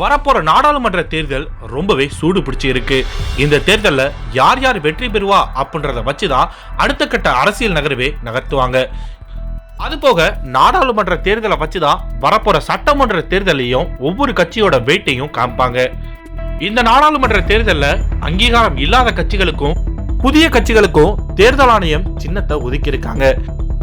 வரப்போற நாடாளுமன்ற தேர்தல் ரொம்பவே சூடு பிடிச்சி இருக்கு இந்த தேர்தலில் யார் யார் வெற்றி பெறுவா அப்படின்றத வச்சுதான் அடுத்த கட்ட அரசியல் நகர்வே நகர்த்துவாங்க. அது போக நாடாளுமன்ற தேர்தலை வச்சுதான் வரப்போற சட்டமன்ற தேர்தலையும் ஒவ்வொரு கட்சியோட வெயிட்டையும் காமிப்பாங்க. இந்த நாடாளுமன்ற தேர்தலில் அங்கீகாரம் இல்லாத கட்சிகளுக்கும் புதிய கட்சிகளுக்கும் தேர்தல் ஆணையம் சின்னத்தை ஒதுக்கியிருக்காங்க.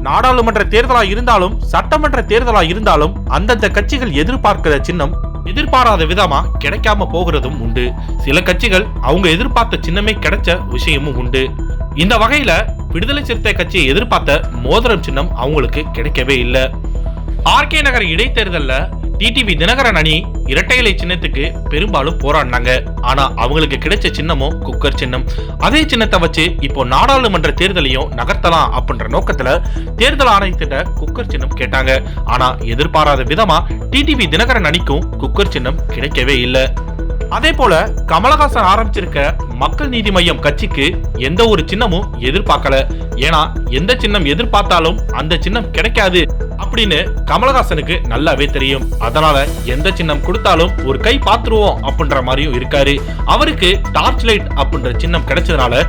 நாடாளுமன்ற தேர்தலா இருந்தாலும் சட்டமன்ற தேர்தலா இருந்தாலும் அந்தந்த கட்சிகள் எதிர்பார்க்கிற சின்னம் எதிர்பாராத விதமா கிடைக்காம போகிறதும் உண்டு. சில கட்சிகள் அவங்க எதிர்பார்த்த சின்னமே கிடைச்ச விஷயமும் உண்டு. இந்த வகையில விடுதலை சிறுத்தை கட்சியை எதிர்பார்த்த மோதிரம் சின்னம் அவங்களுக்கு கிடைக்கவே இல்லை. ஆர்கே நகர் இடைத்தேர்தல்ல டிடிவி தினகரன் அணி இரட்டை இலை சின்னத்துக்கு பெரும்பாலும் போராடினாங்க. ஆனா அவங்களுக்கு கிடைச்ச சின்னமும் குக்கர் சின்னம். அதே சின்னத்தை வச்சு இப்போ நாடாளுமன்ற தேர்தலையும் நகர்த்தலாம் அப்படின்ற நோக்கத்துல தேர்தல் ஆணையத்திட்ட குக்கர் சின்னம் கேட்டாங்க. ஆனா எதிர்பாராத விதமா டிடிவி தினகரன் அணிக்கும் குக்கர் சின்னம் கிடைக்கவே இல்லை. அதே போல கமலஹாசன் ஆரம்பிச்சிருக்க மக்கள் நீதி மையம் கட்சிக்கு எந்த ஒரு சின்னமும் எதிர்பார்க்கல. ஏன்னா எந்த சின்னம் எதிர்பார்த்தாலும் அந்த சின்னம் கிடைக்காது அப்படின்னு கமலஹாசனுக்கு நல்லாவே தெரியும். அதனால எந்த சின்னம் கொடுத்தாலும் ஒரு கை பாத்துருவோம் அப்படின்ற மாதிரியும் இருக்காரு. அவருக்கு டார்ச் லைட் அப்படின்ற சின்னம் கிடைச்சதுனால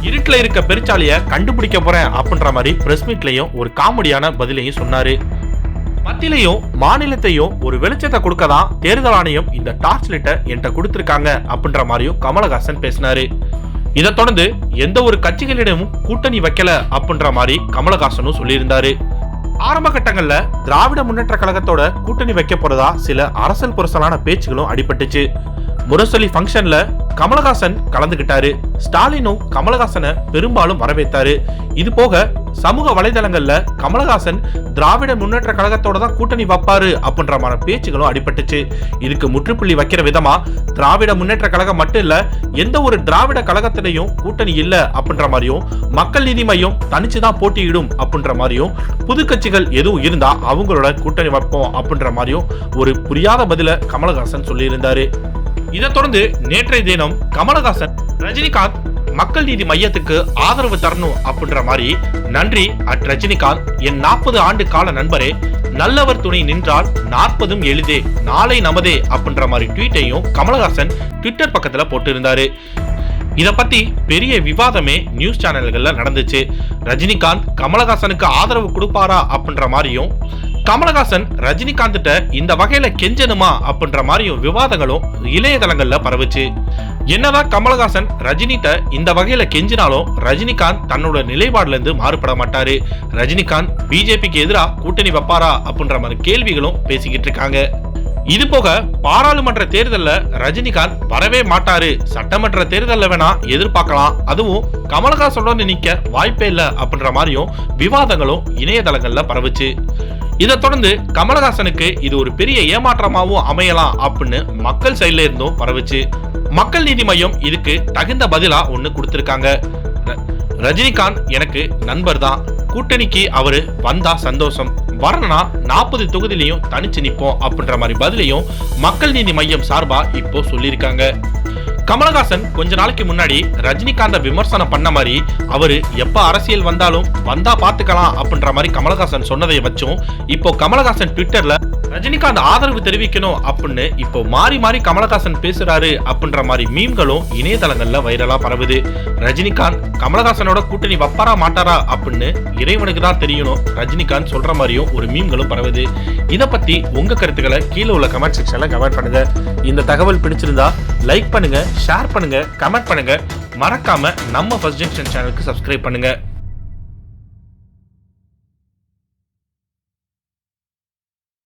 இருட்டில் இருக்க பெருச்சாலிய கண்டுபிடிக்க போறேன் அப்படின்ற மாதிரி பிரஸ் மீட்லயும் ஒரு காமெடியான பதிலையும் சொன்னாரு. மத்தியிலையும் மாநிலத்தையும் ஒரு வெளிச்சத்தை கொடுக்க தான் தேர்தல் ஆணையம் இந்த டார்ச் லைட்டை என்கிட்ட கொடுத்துருக்காங்க அப்படின்ற மாதிரியும் கமலஹாசன் பேசினாரு. இதை தொடர்ந்து எந்த ஒரு கட்சிகளிடமும் கூட்டணி வைக்கல அப்படின்ற மாதிரி கமலஹாசனும் சொல்லியிருந்தாரு. ஆரம்ப கட்டங்கள்ல திராவிட முன்னேற்ற கழகத்தோட கூட்டணி வைக்க போறதா சில அரசல் புரசலான பேச்சுகளும் அடிபட்டுச்சு. முரசொலி ஃபங்க்ஷன்ல கமலஹாசன் கலந்துகிட்டாரு. ஸ்டாலினும் கமலஹாசனை பெரும்பாலும் வரவேற்றாரு. இது போக சமூக வலைதளங்கள்ல கமலஹாசன் திராவிட முன்னேற்ற கழகத்தோட தான் கூட்டணி வைப்பாரு அப்படின்ற மாதிரி பேச்சுகளும் அடிபட்டுச்சு. இதுக்கு முற்றுப்புள்ளி வைக்கிற விதமா திராவிட முன்னேற்ற கழகம் மட்டும் இல்ல எந்த ஒரு திராவிட கழகத்திலையும் கூட்டணி இல்ல அப்படின்ற மாதிரியும் மக்கள் நீதி மையம் தனிச்சு தான் போட்டியிடும் அப்படின்ற மாதிரியும் புது கட்சிகள் எதுவும் இருந்தா அவங்களோட கூட்டணி வைப்போம் அப்படின்ற மாதிரியும் ஒரு புரியாத பதில கமலஹாசன் சொல்லியிருந்தாரு. இதைத் தொடர்ந்து நேற்றைய தினம் கமலஹாசன் ரஜினிகாந்த் மக்கள் நீதி மையத்துக்கு ஆதரவு தரணும் அப்படின்ற மாதிரி நன்றி அட் ரஜினிகாந்த். என் நாற்பது ஆண்டு கால நண்பரே நல்லவர் துணை நின்றால் நாற்பதும் எளிதே நாளை நமதே அப்படின்ற மாதிரி ட்வீட்டையும் கமலஹாசன் ட்விட்டர் பக்கத்தில் போட்டிருந்தாரு. இதை பத்தி பெரிய விவாதமே நியூஸ் சேனல்கள்ல நடந்துச்சு. ரஜினிகாந்த் கமலஹாசனுக்கு ஆதரவு கொடுப்பாரா அப்படின்ற மாதிரியும் கமலஹாசன் ரஜினிகாந்த் இந்த வகையில கெஞ்சணுமா அப்படின்ற மாதிரியும் விவாதங்களும் இளையதளங்கள்ல பரவுச்சு. என்னதான் கமலஹாசன் ரஜினிட்ட இந்த வகையில கெஞ்சினாலும் ரஜினிகாந்த் தன்னோட நிலைப்பாடுல இருந்து மாறுபட மாட்டாரு. ரஜினிகாந்த் பிஜேபிக்கு எதிராக கூட்டணி வைப்பாரா அப்படின்ற மாதிரி கேள்விகளும் பேசிக்கிட்டு இருக்காங்க. இது போக பாராளுமன்ற தேர்தலில் ரஜினிகாந்த் வரவே மாட்டாரு. சட்டமன்ற தேர்தலில் வேணா எதிர்பார்க்கலாம். அதுவும் கமலஹாசனோட நிற்க வாய்ப்பே இல்லை அப்படின்ற மாதிரியும் விவாதங்களும் இணையதளங்களில் பரவுச்சு. இதை தொடர்ந்து கமலஹாசனுக்கு இது ஒரு பெரிய ஏமாற்றமாகவும் அமையலாம் அப்படின்னு மக்கள் சைட்ல இருந்தும் பரவுச்சு. மக்கள் நீதி மையம் இதுக்கு தகுந்த பதிலா ஒண்ணு கொடுத்துருக்காங்க. ரஜினிகாந்த் எனக்கு நண்பர் தான். கூட்டணிக்கு அவரு வந்தா சந்தோஷம். வரணும்னா நாற்பது தொகுதியிலையும் தனிச்சு நிற்போம் அப்படின்ற மாதிரி பதிலையும் மக்கள் நீதி மையம் சார்பா இப்போ சொல்லியிருக்காங்க. கமலஹாசன் கொஞ்ச நாளைக்கு முன்னாடி ரஜினிகாந்த விமர்சனம் பண்ண மாதிரி அவரு எப்ப அரசியல் வந்தாலும் வந்தா பாத்துக்கலாம் அப்படின்ற மாதிரி கமலஹாசன் சொன்னதை வச்சும் இப்போ கமலஹாசன் ட்விட்டர்ல ரஜினிகாந்த் ஆதரவு தெரிவிக்கணும் அப்படின்னு இப்போ மாறி மாறி கமலஹாசன் பேசுறாரு அப்படின்ற மாதிரி மீம்களும் இணையதளங்கள்ல வைரலா பரவுது. ரஜினிகாந்த் கமலஹாசனோட கூட்டணி வப்பாரா மாட்டாரா அப்படின்னு இறைவனுக்கு தான் தெரியணும். ரஜினிகாந்த் சொல்ற மாதிரியும் ஒரு மீம்களும் பரவுது. இதை பத்தி உங்க கருத்துக்களை கீழே உள்ள கமெண்ட் செக்ஷன்ல கமெண்ட் பண்ணுங்க. இந்த தகவல் பிடிச்சிருந்தா லைக் பண்ணுங்க ஷேர் பண்ணுங்க கமெண்ட் பண்ணுங்க. மறக்காம நம்ம ஃபர்ஸ்ட் ஜங்ஷன் சேனலுக்கு சப்ஸ்கிரைப் பண்ணுங்க.